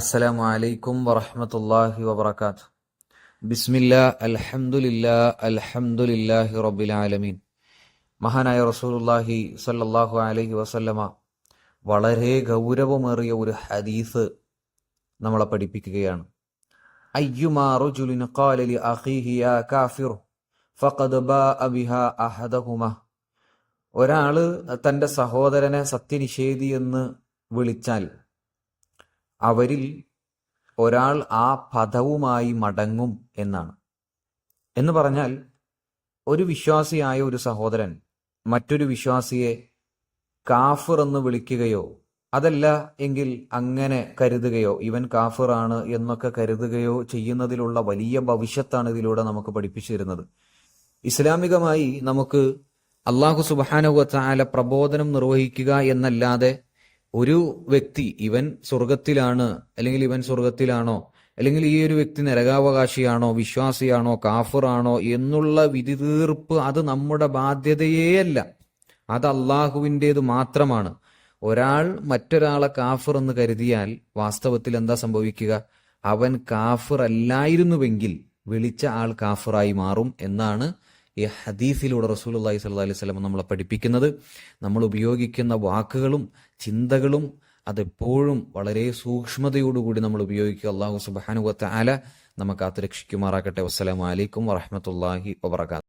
അസ്സലാമു അലൈക്കും വറഹമത്തല്ലാഹി വബറകാതുഹു. ബിസ്മില്ല അൽഹംദുലില്ലാ അൽഹംദുലില്ലാഹി റബ്ബിൽ ആലമീൻ. മഹാനായ റസൂലുള്ളാഹി സ്വല്ലല്ലാഹു അലൈഹി വസല്ലമ വളരെ ഗൗരവമേറിയ ഒരു ഹദീസ് നമ്മളെ പഠിപ്പിക്കുകയാണ്. അയ്യുമാ റജുലിൻ ഖാല ലി അഖീഹി യാ കാഫിർ ഫഖദ് ബാഅ ബിഹാ അഹദഹുമ. ഒരാൾ തന്റെ സഹോദരനെ സത്യനിഷേധി എന്ന് വിളിച്ചാൽ അവരിൽ ഒരാൾ ആ പദവുമായി മടങ്ങും എന്നാണ്. എന്ന് പറഞ്ഞാൽ ഒരു വിശ്വാസിയായ ഒരു സഹോദരൻ മറ്റൊരു വിശ്വാസിയെ കാഫിർ എന്ന് വിളിക്കുകയോ അതല്ല എങ്കിൽ അങ്ങനെ കരുതുകയോ ഇവൻ കാഫിറാണ് എന്നൊക്കെ കരുതുകയോ ചെയ്യുന്നതിലുള്ള വലിയ ഭവിഷ്യത്താണ് ഇതിലൂടെ നമുക്ക് പഠിപ്പിച്ചു തരുന്നത് ഇസ്ലാമികമായി നമുക്ക് അള്ളാഹു സുബാനുവല പ്രബോധനം നിർവഹിക്കുക എന്നല്ലാതെ ഒരു വ്യക്തി ഇവൻ സ്വർഗത്തിലാണ് അല്ലെങ്കിൽ ഇവൻ സ്വർഗത്തിലാണോ അല്ലെങ്കിൽ ഈ ഒരു വ്യക്തി നരകാവകാശിയാണോ വിശ്വാസിയാണോ കാഫറാണോ എന്നുള്ള വിധി തീർപ്പ് അത് നമ്മുടെ ബാധ്യതയേ അല്ല. അത് അള്ളാഹുവിന്റെത് മാത്രമാണ്. ഒരാൾ മറ്റൊരാളെ കാഫർ എന്ന് കരുതിയാൽ വാസ്തവത്തിൽ എന്താ സംഭവിക്കുക? അവൻ കാഫർ അല്ലായിരുന്നുവെങ്കിൽ വിളിച്ച ആൾ കാഫറായി മാറും എന്നാണ് ഈ ഹദീഫിലൂടെ റസൂൽ അള്ളഹി സ്വല്ലി അലൈഹി സ്വലം നമ്മളെ പഠിപ്പിക്കുന്നത്. നമ്മൾ ഉപയോഗിക്കുന്ന വാക്കുകളും ചിന്തകളും അതെപ്പോഴും വളരെ സൂക്ഷ്മതയോടുകൂടി നമ്മൾ ഉപയോഗിക്കുക. അള്ളാഹു സുബാനുവത്ത ആല നമുക്ക് കാത്തുരക്ഷിക്കുമാറാക്കട്ടെ വസ്സലാമലൈക്കും വറഹമത്തല്ലാഹി വബർക്കാത്തു